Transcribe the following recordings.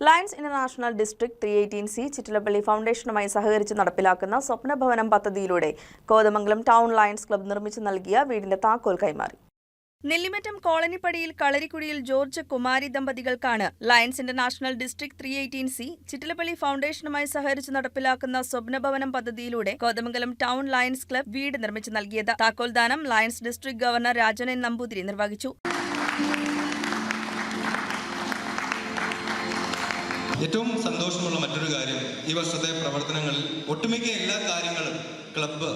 Lions international district three eighteen C Chittilappilly ഫൗണ്ടേഷനുമായി സഹകരിച്ച് നടപ്പിലാക്കുന്ന സ്വപ്നഭവനം പദ്ധതിയിലൂടെ കോതമംഗലം ടൗൺ ലയൺസ് ക്ലബ്ബ് നിർമ്മിച്ചു നൽകിയ വീടിന്റെ താക്കോൽ കൈമാറി. നെല്ലിമറ്റം കോളനിപ്പടിയിൽ കളരിക്കുടിയിൽ George Kumari ദമ്പതികൾക്കാണ് lions international district three eighteen C Chittilappilly ഫൗണ്ടേഷനുമായി സഹകരിച്ച് നടപ്പിലാക്കുന്ന സ്വപ്നഭവനം പദ്ധതിയിലൂടെ കോതമംഗലം ടൗൺ ലയൻസ് ക്ലബ്ബ് വീട് നിർമ്മിച്ചു നൽകിയത്. താക്കോൽദാനം lions district governor Rajanan Namboothiri നിർവഹിച്ചു. ഏറ്റവും സന്തോഷമുള്ള മറ്റൊരു കാര്യം ഈ വർഷത്തെ പ്രവർത്തനങ്ങളിൽ ഒട്ടുമിക്ക എല്ലാ കാര്യങ്ങളും ക്ലബ്ബ്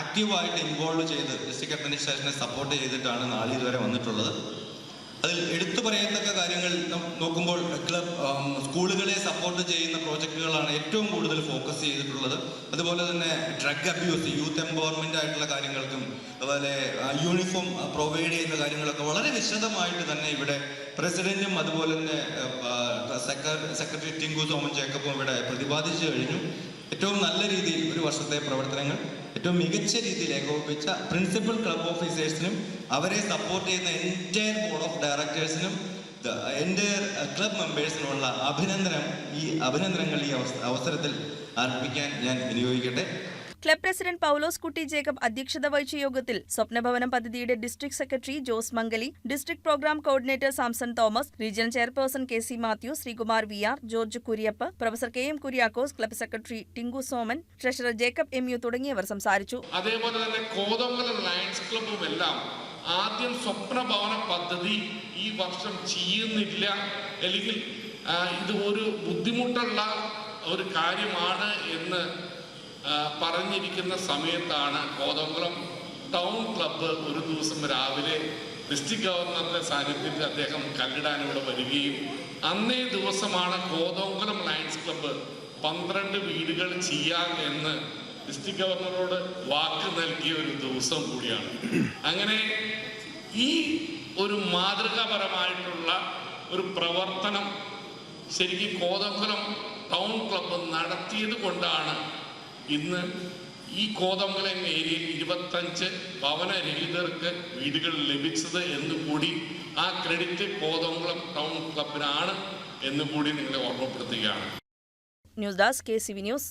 ആക്റ്റീവായിട്ട് ഇൻവോൾവ് ചെയ്ത് ഡിസ്ട്രിക്ട് അഡ്മിനിസ്ട്രേഷനെ സപ്പോർട്ട് ചെയ്തിട്ടാണ് നാളെ ഇതുവരെ വന്നിട്ടുള്ളത്. അതിൽ എടുത്തു പറയത്തക്ക കാര്യങ്ങൾ നോക്കുമ്പോൾ ക്ലബ് സ്കൂളുകളെ സപ്പോർട്ട് ചെയ്യുന്ന പ്രോജക്റ്റുകളാണ് ഏറ്റവും കൂടുതൽ ഫോക്കസ് ചെയ്തിട്ടുള്ളത്. അതുപോലെ തന്നെ ഡ്രഗ് അബ്യൂസ് യൂത്ത് എംപവർമെന്റ് ആയിട്ടുള്ള കാര്യങ്ങൾക്കും അതുപോലെ യൂണിഫോം പ്രൊവൈഡ് ചെയ്യുന്ന കാര്യങ്ങളൊക്കെ വളരെ വിശദമായിട്ട് തന്നെ ഇവിടെ പ്രസിഡന്റും അതുപോലെ തന്നെ സെക്രട്ടറി ടിങ്കു സോമൻ ജേക്കബും ഇവിടെ പ്രതിപാദിച്ചു കഴിഞ്ഞു. ഏറ്റവും നല്ല രീതിയിൽ ഒരു വർഷത്തെ പ്രവർത്തനങ്ങൾ. ഏറ്റവും മികച്ച രീതിയിൽ ഏകോപിപ്പിച്ച പ്രിൻസിപ്പൽ ക്ലബ് ഓഫീസേഴ്സിനും അവരെ സപ്പോർട്ട് ചെയ്യുന്ന എന്റയർ ബോർഡ് ഓഫ് ഡയറക്ടേഴ്സിനും എന്റെ ക്ലബ് മെമ്പേഴ്സിനുമുള്ള അഭിനന്ദനം ഈ അഭിനന്ദനങ്ങൾ ഈ അവസ- അവസരത്തിൽ അർപ്പിക്കാൻ ഞാൻ വിനിയോഗിക്കട്ടെ. ക്ലബ് പ്രസിഡന്റ് പൌലോസ് കുട്ടി ജേക്കബ് അധ്യക്ഷത വഹിച്ച യോഗത്തിൽ സ്വപ്നഭവനം പദ്ധതിയുടെ district secretary Jose Mangali district program coordinator Samson Thomas regional chairperson K C Mathew Sreekumar V R George Kuriappu professor K M Kuriakose club secretary Tinku Soman treasurer Jacob M U തുടങ്ങിയവർ സംസാരിച്ചു. അതേപോലെ തന്നെ lions ക്ലബ്ബും എല്ലാം ആദ്യം സ്വപ്നഭവന പദ്ധതി ഈ വർഷം ചെയ്യുന്നില്ല. അല്ലെങ്കിൽ ഇത് ഒരു ബുദ്ധിമുട്ടുള്ള ഒരു കാര്യമാണ് എന്ന് പറഞ്ഞിരിക്കുന്ന സമയത്താണ് കോതംകുളം ടൗൺ ക്ലബ്ബ് ഒരു ദിവസം രാവിലെ ഡിസ്ട്രിക്ട് ഗവർണറുടെ സാന്നിധ്യത്തിൽ അദ്ദേഹം കല്ലിടാൻ ഇവിടെ വരികയും അന്നേ ദിവസമാണ് കോതംകുളം ലയൺസ് ക്ലബ്ബ് പന്ത്രണ്ട് വീടുകൾ ചെയ്യാം എന്ന് ഡിസ്ട്രിക്ട് ഗവർണറോട് വാക്ക് നൽകിയ ഒരു ദിവസം കൂടിയാണ്. അങ്ങനെ ഈ ഒരു മാതൃകാപരമായിട്ടുള്ള ഒരു പ്രവർത്തനം ശരിക്കും കോതംകുളം ടൗൺ ക്ലബ്ബ് നടത്തിയത് കൊണ്ടാണ് ഇന്ന് ഈ കോതമംഗലം ഏരിയയിൽ ഇരുപത്തഞ്ച് ഭവനരഹിതർക്ക് വീടുകൾ ലഭിച്ചത് എന്ന് കൂടി ആ ക്രെഡിറ്റ് കോതമംഗലം ടൗൺ ക്ലബിനാണ് എന്ന് കൂടി നിങ്ങളെ ഓർമ്മപ്പെടുത്തുകയാണ്. News desk K C V news.